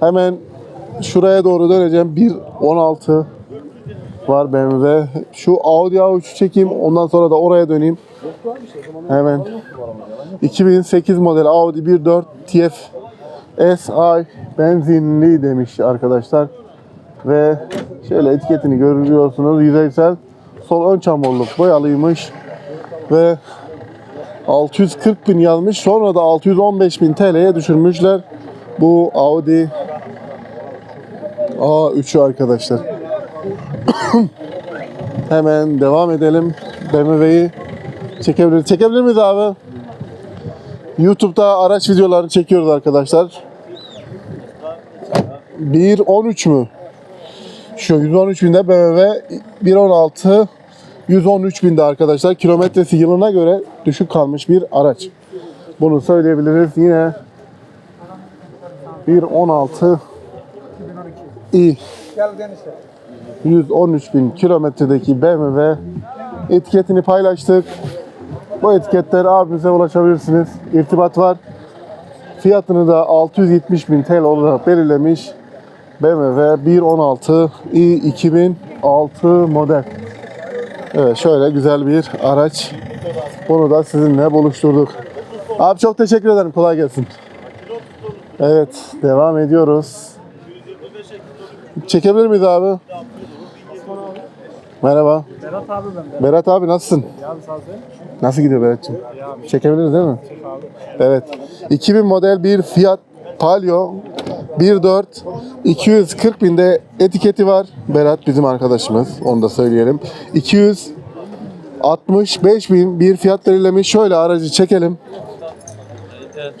Hemen şuraya doğru döneceğim. 1.16 var BMW. Şu Audi A3'ü çekeyim. Ondan sonra da oraya döneyim. Hemen 2008 model Audi 1.4 TF SI benzinli demiş arkadaşlar. Ve şöyle etiketini görüyorsunuz. Yüzeysel sol ön çamurluk boyalıymış. Ve 640 bin yazmış. Sonra da 615 bin TL'ye düşürmüşler. Bu Audi A3'ü arkadaşlar. Hemen devam edelim. BMW'yi çekebilir. Çekebilir miyiz abi? YouTube'da araç videoları çekiyoruz arkadaşlar. 1.13 mü? Şu 113 binde BMW 1.16 113 binde arkadaşlar. Kilometresi yılına göre düşük kalmış bir araç. Bunu söyleyebiliriz. Yine 1.16 i 113 bin kilometredeki BMW etiketini paylaştık. Bu etiketler abimize ulaşabilirsiniz. İrtibat var. Fiyatını da 670 bin TL olarak belirlemiş. BMW 1.16 i 2006 model. Evet şöyle güzel bir araç. Bunu da sizinle buluşturduk. Abi çok teşekkür ederim. Kolay gelsin. Evet devam ediyoruz. Çekebilir miyiz abi? Merhaba. Berat abi ben. Berat abi nasılsın? Ya abi sağ ol. Nasıl gidiyor Berat'cığım? Çekebiliriz değil mi? Evet. 2000 model bir Fiat Palio 1.4 240 binde etiketi var. Berat bizim arkadaşımız. Onu da söyleyelim. 265 bin bir fiyat belirlemiş. Şöyle aracı çekelim.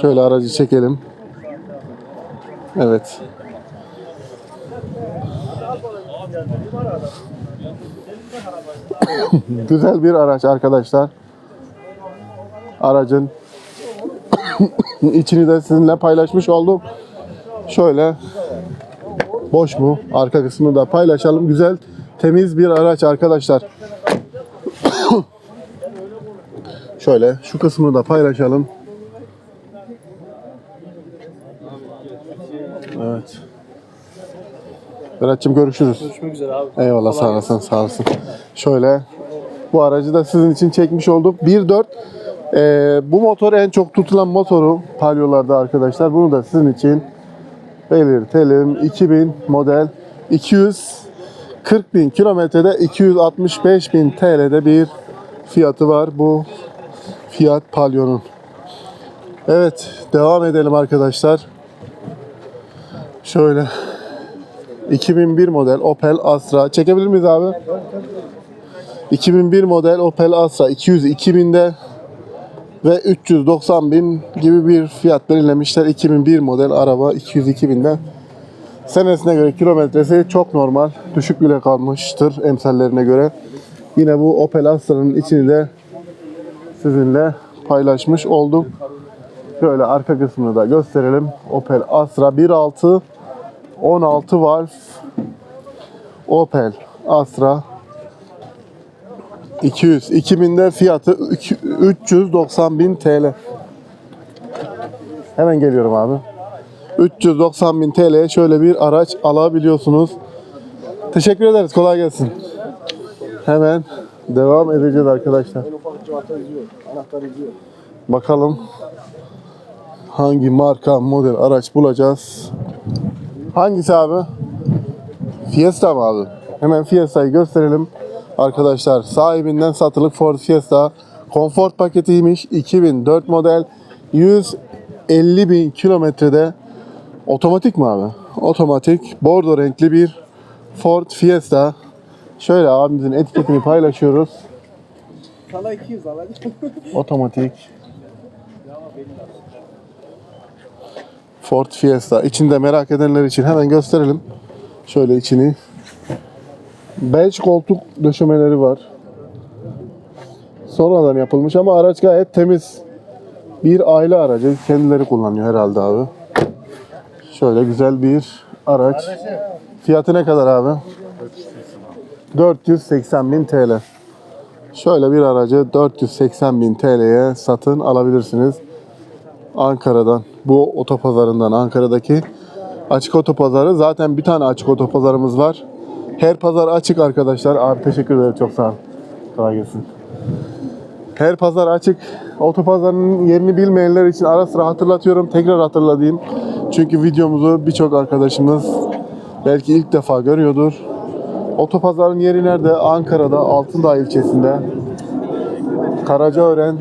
Şöyle aracı çekelim. Evet. Güzel bir araç arkadaşlar. Aracın içini de sizinle paylaşmış oldum. Şöyle boş mu? Arka kısmını da paylaşalım. Güzel, temiz bir araç arkadaşlar. Şöyle şu kısmını da paylaşalım. Evet. Berat'cığım görüşürüz. Görüşmek üzere abi. Eyvallah sağ olasın sağ olasın. Şöyle bu aracı da sizin için çekmiş olduk. 1.4 ee, bu motor en çok tutulan motoru palyolarda arkadaşlar. Bunu da sizin için belirtelim. 2000 model 240 bin kilometrede 265 bin TL'de bir fiyatı var bu Fiat Palio'nun. Evet devam edelim arkadaşlar. Şöyle 2001 model Opel Astra. Çekebilir miyiz abi? 2001 model Opel Astra 202 binde ve 390 bin gibi bir fiyat belirlemişler. 2001 model araba 202 binde. Senesine göre kilometresi çok normal. Düşük bile kalmıştır emsallerine göre. Yine bu Opel Astra'nın içini de sizinle paylaşmış oldum. Şöyle arka kısmını da gösterelim. Opel Astra 1.6 16 valf Opel Astra 200 2000'de fiyatı 390 bin TL. Hemen geliyorum abi. 390 bin TL'ye şöyle bir araç alabiliyorsunuz. Teşekkür ederiz. Kolay gelsin. Hemen devam edeceğiz arkadaşlar. Bakalım hangi marka model araç bulacağız. Hangisi abi? Fiesta mı abi? Hemen Fiesta'yı gösterelim. Arkadaşlar sahibinden satılık Ford Fiesta konfor paketiymiş. 2004 model 150 bin kilometrede otomatik mi abi? Otomatik bordo renkli bir Ford Fiesta. Şöyle abimizin etiketini paylaşıyoruz. Sana 200 al hadi. Otomatik. Ford Fiesta. İçinde merak edenler için hemen gösterelim. Şöyle içini. Beige koltuk döşemeleri var. Sonradan yapılmış ama araç gayet temiz. Bir aile aracı. Kendileri kullanıyor herhalde abi. Şöyle güzel bir araç. Fiyatı ne kadar abi? 480 bin TL. Şöyle bir aracı 480 bin TL'ye satın alabilirsiniz. Ankara'dan, bu otopazarından Ankara'daki Açık otopazarı. Zaten bir tane açık otopazarımız var. Her pazar açık arkadaşlar. Abi teşekkür ederim. Çok sağ ol. Kolay gelsin. Her pazar açık. Otopazarının yerini bilmeyenler için ara sıra hatırlatıyorum. Tekrar hatırlatayım. Çünkü videomuzu birçok arkadaşımız belki ilk defa görüyordur. Otopazarın yeri nerede? Ankara'da Altındağ ilçesinde. Karacaören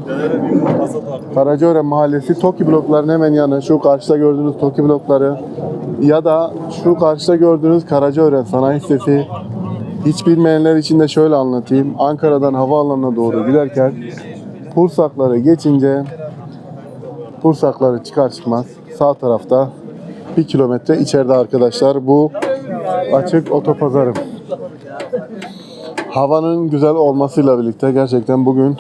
Karacaören Mahallesi Toki bloklarının hemen yanı. Şu karşıda gördüğünüz Toki blokları ya da şu karşıda gördüğünüz Karacaören Sanayi Sitesi. Hiç bilmeyenler için de şöyle anlatayım. Ankara'dan havaalanına doğru giderken Pursakları geçince Pursakları çıkar çıkmaz sağ tarafta bir kilometre içeride arkadaşlar bu açık otopazarı. Havanın güzel olmasıyla birlikte gerçekten bugün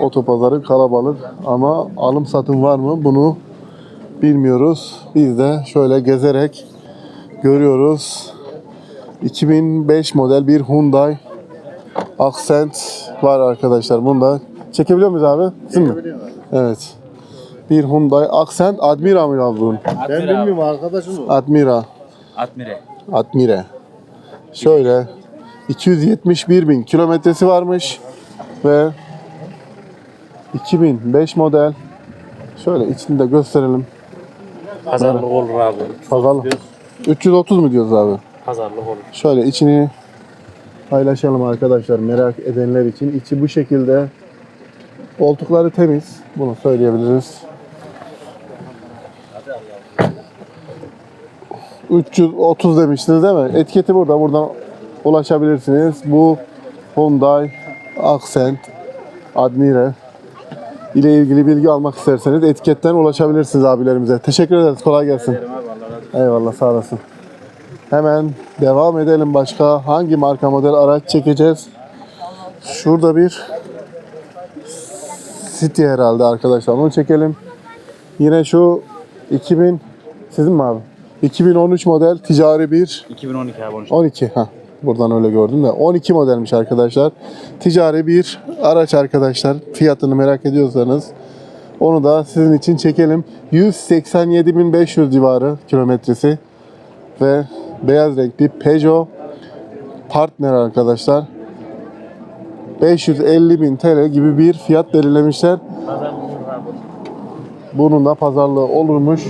otopazarı kalabalık ama alım satım var mı bunu bilmiyoruz. Biz de şöyle gezerek görüyoruz. 2005 model bir Hyundai Accent var arkadaşlar. Bunda çekebiliyor muyuz abi? Sizin mi? Evet. Bir Hyundai Accent Admira mı abi bunun? Ben bilmiyorum arkadaşım o. Admira. Atmire. Admire. Şöyle 271 bin kilometresi varmış ve 2005 model. Şöyle içini de gösterelim. Pazarlık olur abi. Pazarlık. 330 mu diyoruz abi? Pazarlık olur. Şöyle içini paylaşalım arkadaşlar merak edenler için. İçi bu şekilde. Koltukları temiz. Bunu söyleyebiliriz. 330 demiştiniz değil mi? Etiketi burada. Buradan ulaşabilirsiniz. Bu Hyundai Accent Admire ile ilgili bilgi almak isterseniz etiketten ulaşabilirsiniz abilerimize. Teşekkür ederiz. Kolay gelsin. Eyvallah sağ olasın. Hemen devam edelim başka. Hangi marka model araç çekeceğiz? Şurada bir City herhalde arkadaşlar. Onu çekelim. Yine şu 2000 sizin mi abi? 2013 model ticari bir 2012 abi 13. 12 ha buradan öyle gördüm de 12 modelmiş arkadaşlar. Ticari bir araç arkadaşlar. Fiyatını merak ediyorsanız onu da sizin için çekelim. 187.500 civarı kilometresi ve beyaz renk bir Peugeot Partner arkadaşlar. 550.000 TL gibi bir fiyat belirlemişler. Bunun da pazarlığı olurmuş.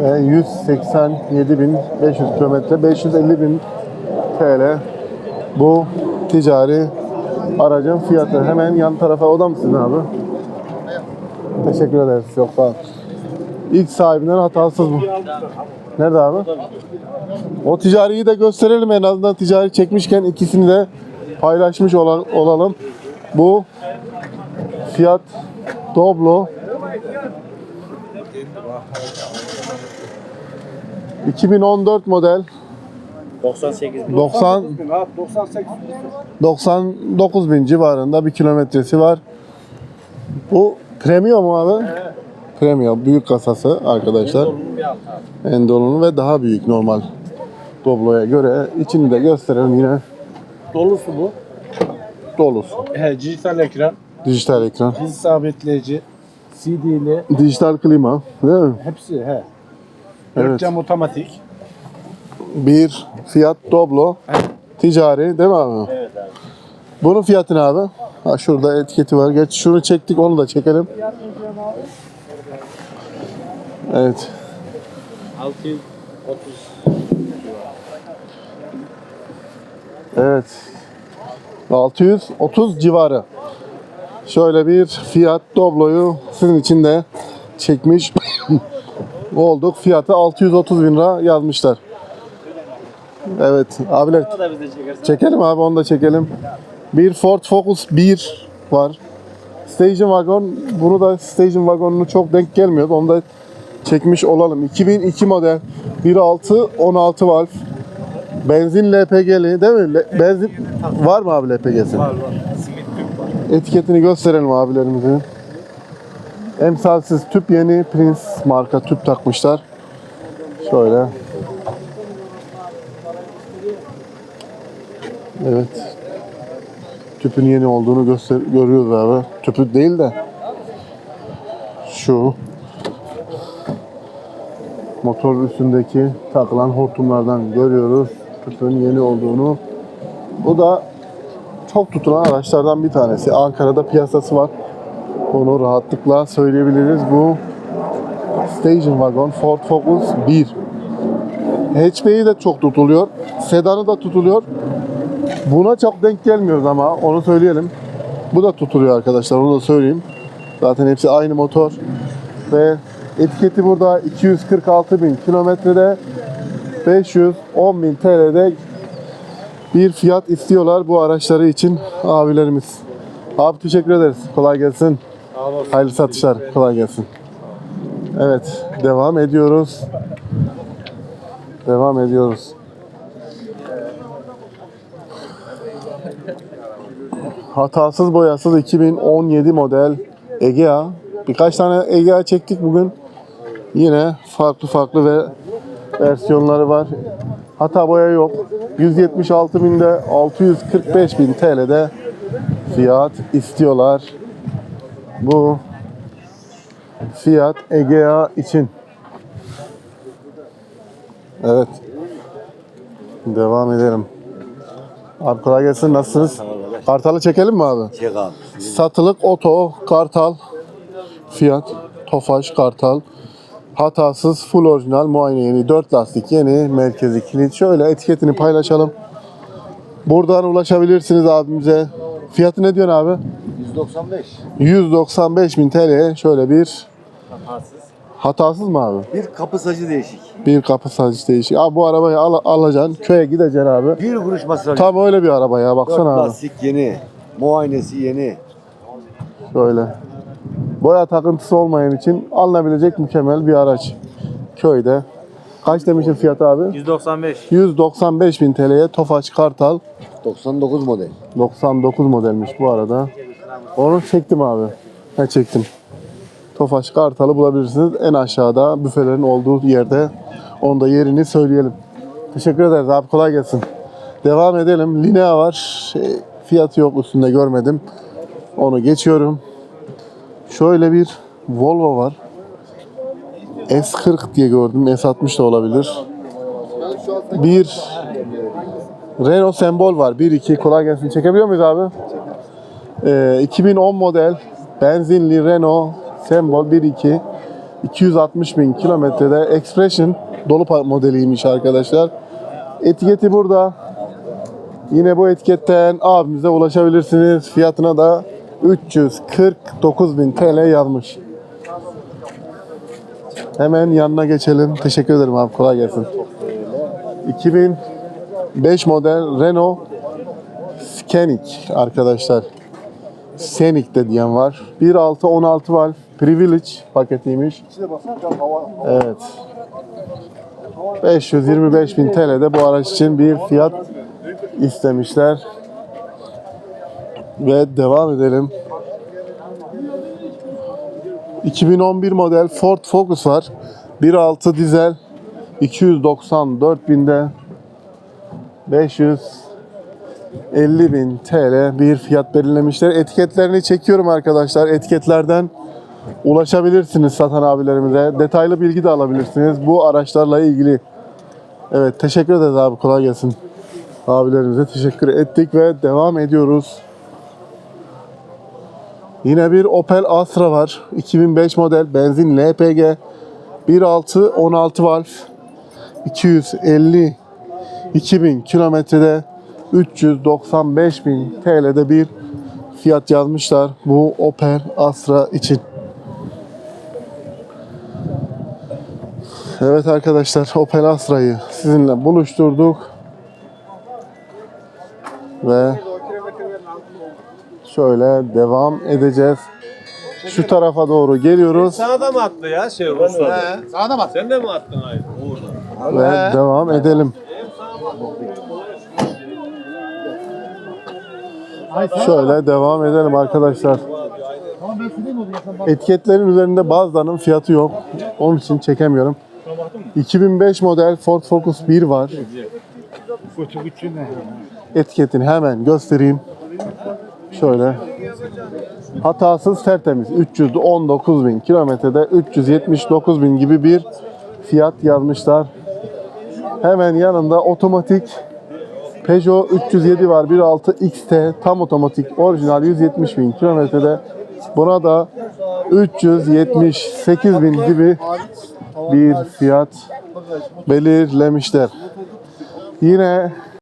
Ve 187.500 kilometre 550.000 TL bu ticari aracın fiyatı. Hemen yan tarafa o da mısın abi? Teşekkür ederiz. Yok sağ ol. İlk sahibinden hatasız bu. Nerede abi? O ticariyi de gösterelim en azından ticari çekmişken ikisini de paylaşmış ola- olalım. Bu Fiat Doblo 2014 model 98 bin. 90 Abi 98. 99 bin civarında bir kilometresi var. Bu Premio mu abi? Premio büyük kasası arkadaşlar. Endolunun ve daha büyük normal Doblo'ya göre. İçini de gösterelim yine Dolusu bu. dolusu. He, dijital ekran, Dijital ekran, dizi sabitleyici, CD'li, dijital klima değil mi? hepsi he. Evet. Dört cam otomatik. Bir Fiat Doblo ticari değil mi abi? Evet abi. Bunun fiyatı ne abi? Ha şurada etiketi var. Geç şunu çektik onu da çekelim. Evet. 630. Evet. 630 civarı. Şöyle bir Fiat Doblo'yu sizin için de çekmiş olduk. Fiyatı 630 bin lira yazmışlar. Evet abiler çekelim abi onu da çekelim. Bir Ford Focus 1 var. Station Wagon bunu da Station Wagon'unu çok denk gelmiyor. Onu da çekmiş olalım. 2002 model 1.6 16 valf. Benzin LPG'li değil mi? Le- benzin var mı abi LPG'si? Var var. Etiketini gösterelim abilerimizin. Emsalsiz tüp yeni Prince marka tüp takmışlar. Şöyle. Evet. Tüpün yeni olduğunu göster görüyoruz abi. Tüpü değil de şu motor üstündeki takılan hortumlardan görüyoruz. Tüpün yeni olduğunu. Bu da çok tutulan araçlardan bir tanesi. Ankara'da piyasası var. Onu rahatlıkla söyleyebiliriz. Bu Station Wagon Ford Focus 1. Hatchback'i de çok tutuluyor. Sedanı da tutuluyor. Buna çok denk gelmiyoruz ama onu söyleyelim. Bu da tutuluyor arkadaşlar onu da söyleyeyim. Zaten hepsi aynı motor. Ve etiketi burada 246 bin kilometrede 510 bin TL'de bir fiyat istiyorlar bu araçları için abilerimiz. Abi teşekkür ederiz. Kolay gelsin. Hayırlı satışlar. Kolay gelsin. Evet, devam ediyoruz. Devam ediyoruz. Hatasız boyasız 2017 model Egea. Birkaç tane Egea çektik bugün. Yine farklı farklı ve versiyonları var. Hata boya yok. 176 binde 645 bin TL'de fiyat istiyorlar. Bu Fiat Egea için. Evet. Devam edelim. Abi kolay gelsin. Nasılsınız? Kartal'ı çekelim mi abi? Çek abi. Satılık oto, Kartal, Fiat, Tofaş, Kartal. Hatasız, full orijinal, muayene yeni, 4 lastik yeni, merkezi kilit. Şöyle etiketini paylaşalım. Buradan ulaşabilirsiniz abimize. Fiyatı ne diyorsun abi? 195. 195 bin TL şöyle bir hatasız mı abi? Bir kapı sacı değişik. Bir kapı sadece değişik. Abi bu arabayı al, alacaksın köye gideceksin abi. Bir kuruş masraf. Tam öyle bir araba ya Dört baksana abi. lastik yeni. Muayenesi yeni. Şöyle. Boya takıntısı olmayan için alınabilecek mükemmel bir araç. Köyde. Kaç demiştin fiyatı abi? 195. 195 bin TL'ye Tofaş Kartal 99 model. 99 modelmiş bu arada. Onu çektim abi. Ha çektim. Tofaş Kartal'ı bulabilirsiniz. En aşağıda büfelerin olduğu yerde. Onu da yerini söyleyelim. Teşekkür ederiz abi. Kolay gelsin. Devam edelim. Linea var. Şey, fiyatı yok üstünde görmedim. Onu geçiyorum. Şöyle bir Volvo var. S40 diye gördüm. S60 da olabilir. Bir Renault sembol var. 1-2 kolay gelsin. Çekebiliyor muyuz abi? Ee, 2010 model benzinli Renault sembol 1-2 260 bin kilometrede Expression dolu modeliymiş arkadaşlar. Etiketi burada. Yine bu etiketten abimize ulaşabilirsiniz. Fiyatına da 349 bin TL yazmış. Hemen yanına geçelim. Teşekkür ederim abi. Kolay gelsin. 2005 model Renault Scenic arkadaşlar. Scenic de diyen var. 1.6 16 valve Privilege paketiymiş. Evet. 525 bin TL'de bu araç için bir fiyat istemişler. Ve devam edelim. 2011 model Ford Focus var. 1.6 dizel 294 binde 550 bin TL bir fiyat belirlemişler. Etiketlerini çekiyorum arkadaşlar. Etiketlerden ulaşabilirsiniz satan abilerimize. Detaylı bilgi de alabilirsiniz bu araçlarla ilgili. Evet teşekkür ederiz abi kolay gelsin. Abilerimize teşekkür ettik ve devam ediyoruz. Yine bir Opel Astra var. 2005 model benzin LPG 1.6 16 valve 250 2000 kilometrede 395 bin TL'de bir fiyat yazmışlar bu Opel Astra için. Evet arkadaşlar Opel Astra'yı sizinle buluşturduk. Ve şöyle devam edeceğiz. Şu tarafa doğru geliyoruz Sana da mı attı ya şey Ruslar? Sana da mı attı? Sen de mi attın hayır? Ve devam edelim. Şöyle devam edelim arkadaşlar. Etiketlerin üzerinde bazılarının fiyatı yok. Onun için çekemiyorum. 2005 model Ford Focus 1 var. Etiketini hemen göstereyim. Şöyle. Hatasız tertemiz. 319 bin kilometrede 379 bin gibi bir fiyat yazmışlar. Hemen yanında otomatik Peugeot 307 var 1.6 XT tam otomatik orijinal 170 bin kilometrede. Buna da 378 bin gibi bir fiyat belirlemişler. Yine